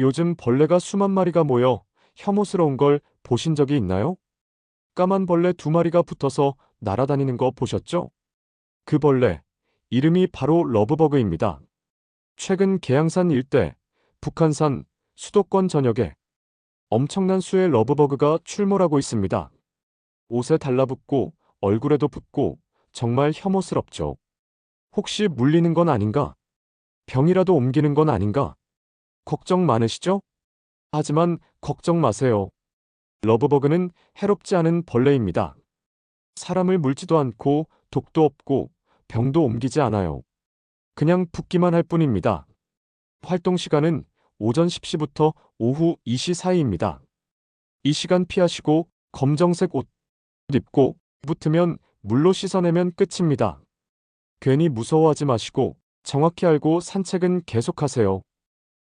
요즘 벌레가 수만 마리가 모여 혐오스러운 걸 보신 적이 있나요? 까만 벌레 두 마리가 붙어서 날아다니는 거 보셨죠? 그 벌레, 이름이 바로 러브버그입니다. 최근 계양산 일대, 북한산, 수도권 전역에 엄청난 수의 러브버그가 출몰하고 있습니다. 옷에 달라붙고 얼굴에도 붙고 정말 혐오스럽죠. 혹시 물리는 건 아닌가? 병이라도 옮기는 건 아닌가? 걱정 많으시죠? 하지만 걱정 마세요. 러브버그는 해롭지 않은 벌레입니다. 사람을 물지도 않고 독도 없고 병도 옮기지 않아요. 그냥 붙기만 할 뿐입니다. 활동 시간은 오전 10시부터 오후 2시 사이입니다. 이 시간 피하시고 검정색 옷 입고 붙으면 물로 씻어내면 끝입니다. 괜히 무서워하지 마시고 정확히 알고 산책은 계속하세요.